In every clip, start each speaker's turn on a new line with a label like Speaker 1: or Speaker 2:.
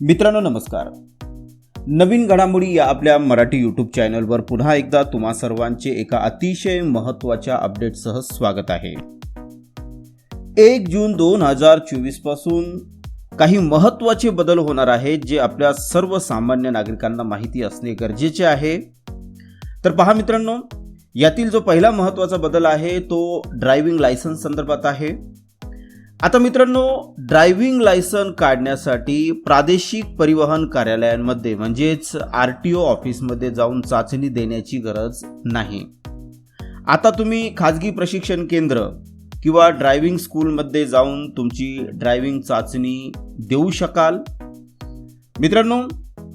Speaker 1: मित्रांनो नमस्कार. नवीन घडामोडी या आपल्या मराठी यूट्यूब चॅनलवर पुन्हा एकदा तुम्हा सर्वांचे एका अतिशय महत्त्वाच्या अपडेटसह स्वागत आहे. एक जून दोन हजार चोवीसपासून काही महत्त्वाचे बदल होणार आहेत जे आपल्या सर्वसामान्य नागरिकांना माहिती असणे गरजेचे आहे. तर पहा मित्रांनो यातील जो पहिला महत्त्वाचा बदल आहे तो ड्रायव्हिंग लायसन्स संदर्भात आहे. आता मित्रांनो ड्रायव्हिंग लायसन काढण्यासाठी प्रादेशिक परिवहन कार्यालयांमध्ये म्हणजेच आर टी ओ ऑफिसमध्ये जाऊन चाचणी देण्याची गरज नाही. आता तुम्ही खाजगी प्रशिक्षण केंद्र किंवा ड्रायव्हिंग स्कूलमध्ये जाऊन तुमची ड्रायव्हिंग चाचणी देऊ शकाल. मित्रांनो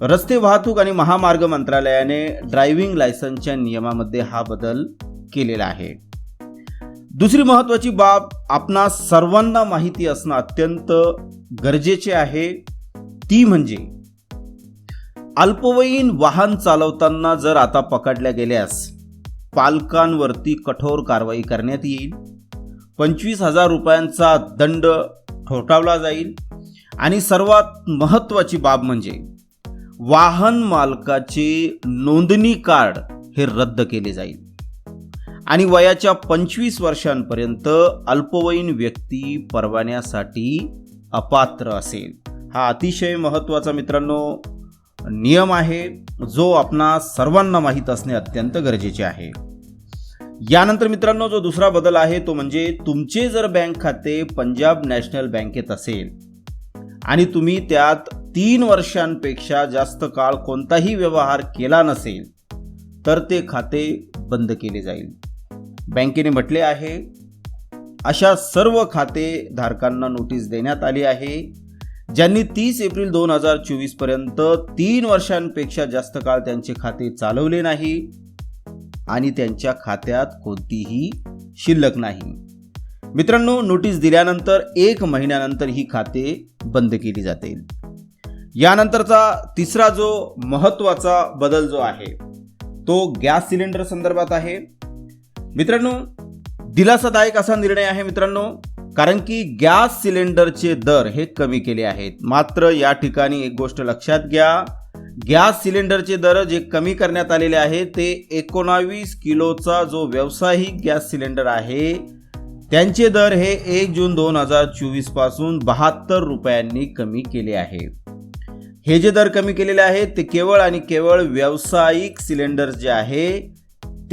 Speaker 1: रस्ते वाहतूक आणि महामार्ग मंत्रालयाने ड्रायव्हिंग लायसनच्या नियमामध्ये हा बदल केलेला आहे. दुसरी महत्त्वाची बाब आपणा सर्वांना माहिती असणं अत्यंत गरजेचे आहे. ती म्हणजे अल्पवयीन वाहन चालवताना जर आता पकडल्या गेल्यास पालकांवरती कठोर कारवाई करण्यात येईल. पंचवीस हजार रुपयांचा दंड ठोठावला जाईल. आणि सर्वात महत्त्वाची बाब म्हणजे वाहन मालकाचे नोंदणी कार्ड हे रद्द केले जाईल. आणि वयाच्या पंचवीस वर्षांपर्यंत अल्पवयीन व्यक्ती परवान्यासाठी अपात्र असेल. हा अतिशय महत्त्वाचा मित्रांनो नियम आहे जो आपणा सर्वांना माहीत असणे अत्यंत गरजेचे आहे. यानंतर मित्रांनो जो दुसरा बदल आहे तो म्हणजे तुमचे जर बँक खाते पंजाब नॅशनल बँकेत असेल आणि तुम्ही त्यात तीन वर्षांपेक्षा जास्त काळ कोणताही व्यवहार केला नसेल तर ते खाते बंद केले जाईल. बँकेने म्हटले आहे अशा सर्व खाते धारकांना नोटीस देण्यात आली आहे ज्यांनी तीस एप्रिल दोन हजार चोवीसपर्यंत तीन वर्षांपेक्षा जास्त काळ त्यांचे खाते चालवले नाही आणि त्यांच्या खात्यात कोणतीही शिल्लक नाही. मित्रांनो नोटीस दिल्यानंतर एक महिन्यानंतर ही खाते बंद केली जातील यानंतरचा तिसरा जो महत्त्वाचा बदल जो आहे तो गॅस सिलेंडर संदर्भात आहे. मित्रांनो दिलासादायक असा निर्णय आहे मित्रांनो कारण की गॅस सिलेंडरचे दर हे कमी केले आहेत. मात्र या ठिकाणी एक गोष्ट लक्षात घ्या गॅस सिलेंडरचे दर जे कमी करण्यात आलेले आहे ते एकोणावीस किलोचा जो व्यावसायिक गॅस सिलेंडर आहे त्यांचे दर हे एक जून दोन हजार चोवीसपासून बहात्तर रुपयांनी कमी केले आहे. हे जे दर कमी केलेले आहेत ते केवळ आणि केवळ व्यावसायिक सिलेंडर जे आहे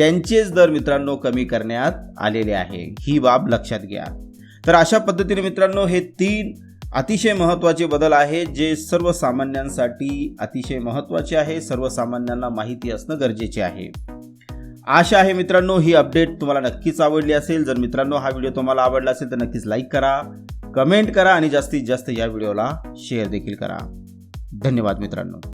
Speaker 1: त्यांचेच दर मित्रांनो कमी करण्यात आलेले आहे. ही बाब लक्षात घ्या. तर अशा पद्धतीने मित्रांनो हे तीन अतिशय महत्त्वाचे बदल आहेत जे सर्वसामान्यांसाठी अतिशय महत्त्वाचे आहे सर्वसामान्यांना माहिती असणं गरजेचे आहे. आशा आहे मित्रांनो ही अपडेट तुम्हाला नक्कीच आवडली असेल. जर मित्रांनो हा व्हिडिओ तुम्हाला आवडला असेल तर नक्कीच लाईक करा कमेंट करा आणि जास्तीत जास्त या व्हिडिओला शेअर देखील करा. धन्यवाद मित्रांनो.